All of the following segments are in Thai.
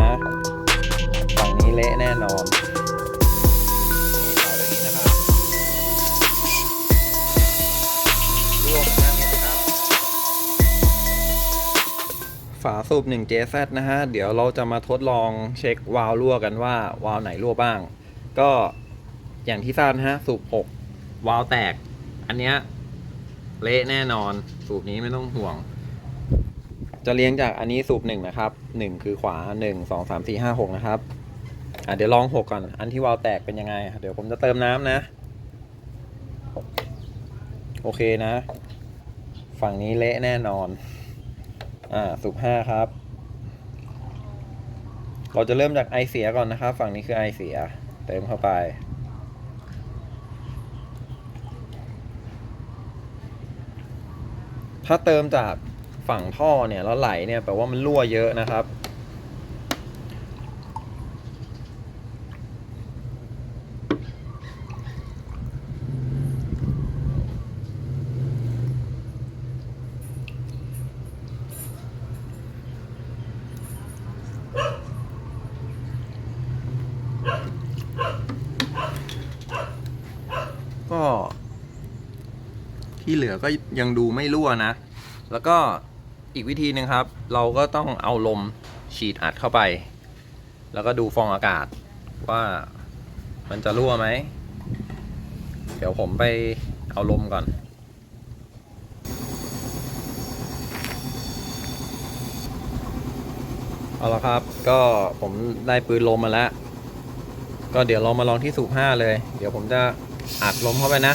นะ ฝั่งนี้เละแน่นอนนี่ต่ออย่างนี้นะครับร่วมกันนะครับฝาสูบ 1JZ นะฮะ เดี๋ยวเราจะมาทดลองเช็ควาล์วรั่วกันว่า วาล์วไหนรั่วบ้าง ก็อย่างที่ทราบนะฮะ สูบ 6 วาล์วแตก อันเนี้ยเละแน่นอน สูบนี้ไม่ต้องห่วง จะเลี้ยงจากอันนี้สูบหนึ่งนะครับหนึ่งคือขวาหนึ่งสองสามสี่ห้าหกนะครับอะเดี๋ยวลองหกก่อน อันที่วาล์วแตกเป็นยังไง เดี๋ยวผมจะเติมน้ำนะ โอเคนะ ฝั่งนี้เละแน่นอน อ่าสูบห้าครับ เราจะเริ่มจากไอเสียก่อนนะครับ ฝั่งนี้คือไอเสีย เติมเข้าไปถ้าเติมจาก ฝั่งท่อเนี่ยแล้วไหลเนี่ยแปลว่ามันรั่วเยอะนะครับ ก็ที่เหลือก็ยังดูไม่รั่วนะ แล้วก็ อีกวิธีหนึ่งครับ เราก็ต้องเอาลมฉีดอัดเข้าไป แล้วก็ดูฟองอากาศว่ามันจะรั่วไหม เดี๋ยวผมไปเอาลมก่อน เอาละครับ ก็ผมได้ปืนลมมาแล้ว ก็เดี๋ยวเรามาลองที่สูบห้าเลย เดี๋ยวผมจะอัดลมเข้าไปนะ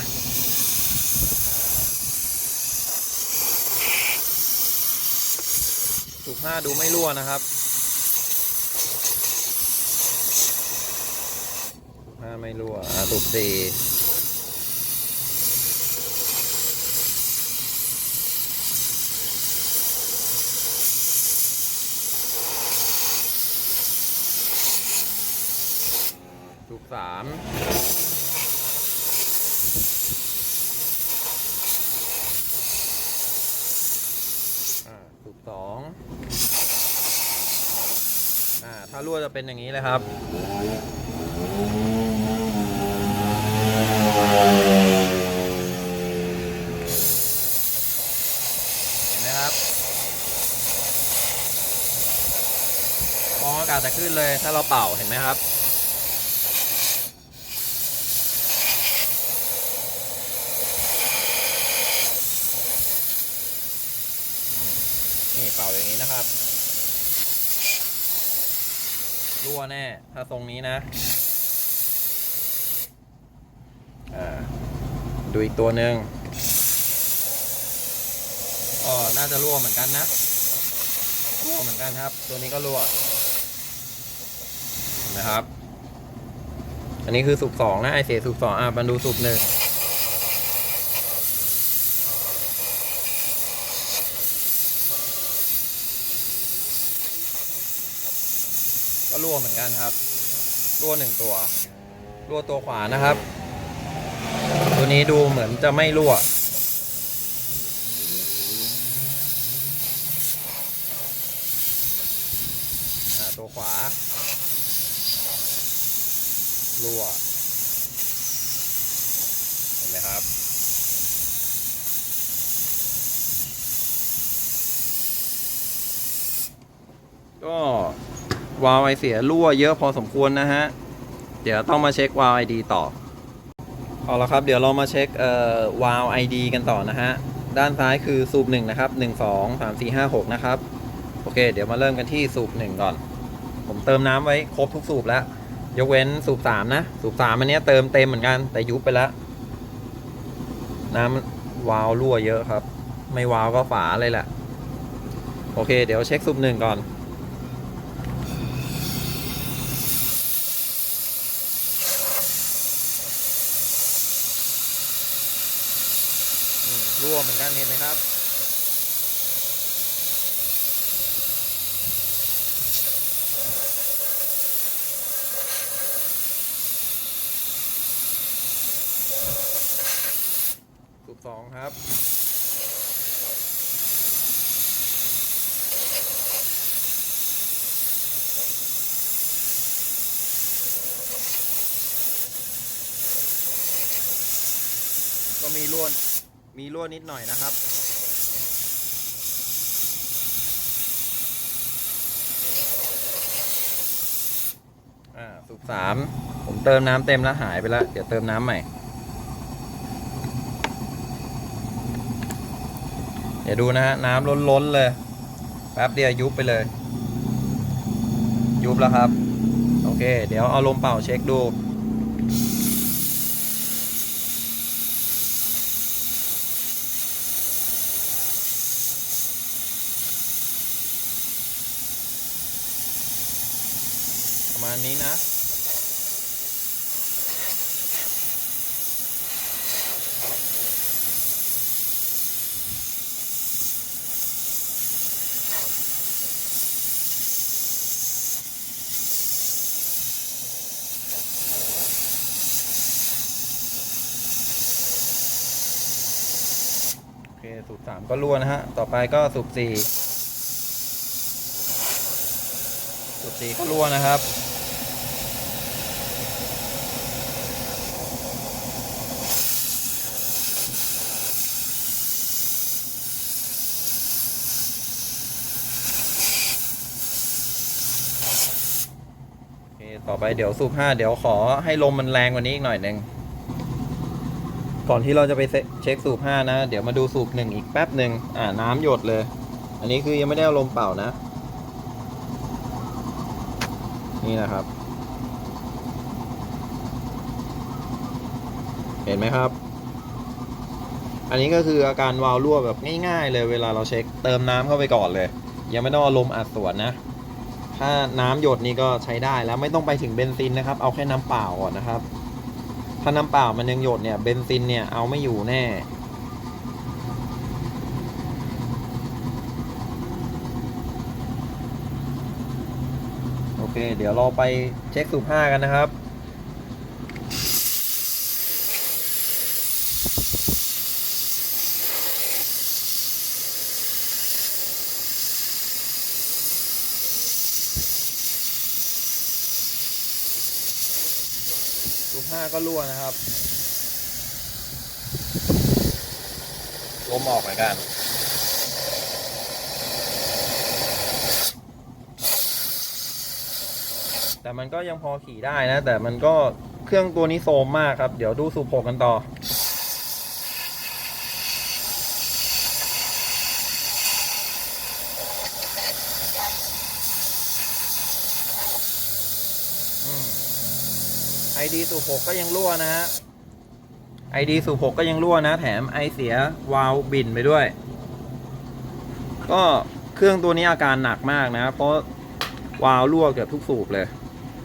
ถ้าดูไม่รั่วนะครับสูบห้าไม่รั่วอ่าสูบสี่สูบสามอ่าสูบสองอ ถ้ารั่วจะเป็นอย่างนี้เลยครับ เห็นไหมครับฟองอากาศจะขึ้นเลย ถ้าเราเป่าเห็นไหมครับนี่เป่าอย่างนี้นะครับ รั่วแน่ ถ้าทรงนี้นะอ่าดูอีกตัวหนึ่งอ๋อน่าจะรั่วเหมือนกันนะ รั่วเหมือนกันครับ ตัวนี้ก็รั่วนะครับ อันนี้คือสูบสองนะไอเสียสูบสองอะมาดูสูบหนึ่ง ก็รั่วเหมือนกันครับ รั่วหนึ่งตัว รั่วตัวขวานะครับ ตัวนี้ดูเหมือนจะไม่รั่วอ่าตัวขวา รั่ว เห็นไหมครับก็ วาล์วไอเสียรั่วเยอะพอสมควรนะฮะ เดี๋ยวต้องมาเช็ควาล์วไอดีต่อเอาละครับ เดี๋ยวเรามาเช็คเอ่อวาล์วไอดีกันต่อนะฮะ ด้านซ้ายคือสูบหนึ่งนะครับหนึ่งสองสามสี่ห้าหกนะครับ โอเค เดี๋ยวมาเริ่มกันที่สูบหนึ่งก่อน ผมเติมน้ำไว้ครบทุกสูบแล้ว ยกเว้นสูบสามนะ สูบสามอันนี้เติมเต็มเหมือนกันแต่ยุบไปแล้ว น้ำวาล์วรั่วเยอะครับ ไม่วาล์วก็ฝาเลยแหละ โอเค เดี๋ยวเช็คสูบหนึ่งก่อน รั่วเหมือนกันเห็นไหมครับ สูบสองครับก็มีล้วน มีรั่วนิดหน่อยนะครับ อ่าสูบสามผมเติมน้ำเต็มแล้วหายไปแล้ว เดี๋ยวเติมน้ำใหม่ เดี๋ยวดูนะฮะ น้ำล้นๆเลย แป๊บเดียวยุบไปเลย ยุบแล้วครับ โอเค เดี๋ยวเอาลมเป่าเช็คดู ประมา ณนี้นะ โอเคสูบสามก็รั่วนะฮะ ต่อไปก็สูบสี่สูบสี่ก็รั่วนะครับ ต่อไปเดี๋ยวสูบห้าเดี๋ยวขอให้ลมมันแรงกว่านี้อีกหน่อยหนึ่งก่อนที่เราจะไปเช็คสูบห้านะ เดี๋ยวมาดูสูบหนึ่งอีกแป๊บหนึ่งอ่าน้ำหยดเลย อันนี้คือยังไม่ได้เอาลมเป่านะ นี่นะครับ เห็นไหมครับ อันนี้ก็คืออาการวาล์วรั่วแบบง่าย ๆ เลยเวลาเราเช็คเติมน้ำเข้าไปก่อนเลย ยังไม่ต้องเอาลมอัดสวนนะ ถ้าน้ำหยดนี่ก็ใช้ได้แล้วไม่ต้องไปถึงเบนซินนะครับ เอาแค่น้ำเปล่าก่อนนะครับ ถ้าน้ำเปล่ามันยังหยดเนี่ยเบนซินเนี่ยเอาไม่อยู่แน่ โอเค เดี๋ยวเราไปเช็คสูบห้ากันนะครับ ห้าก็รั่วนะครับลมออกเหมือนกันแต่มันก็ยังพอขี่ได้นะ แต่มันก็เครื่องตัวนี้โซมมากครับ เดี๋ยวดูสูบหกกันต่อ ไอดีสูบหกก็ยังรั่วนะฮะไอดีสูบหกก็ยังรั่วนะ แถมไอเสียวาล์วบินไปด้วย ก็เครื่องตัวนี้อาการหนักมากนะ เพราะวาล์วรั่วเกือบทุกสูบเลย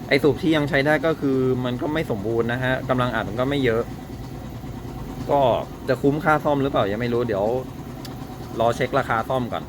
ไอสูบที่ยังใช้ได้ก็คือมันก็ไม่สมบูรณ์นะฮะกำลังอัดมันก็ไม่เยอะ ก็จะคุ้มค่าซ่อมหรือเปล่ายังไม่รู้เดี๋ยว รอเช็คราคาซ่อมก่อน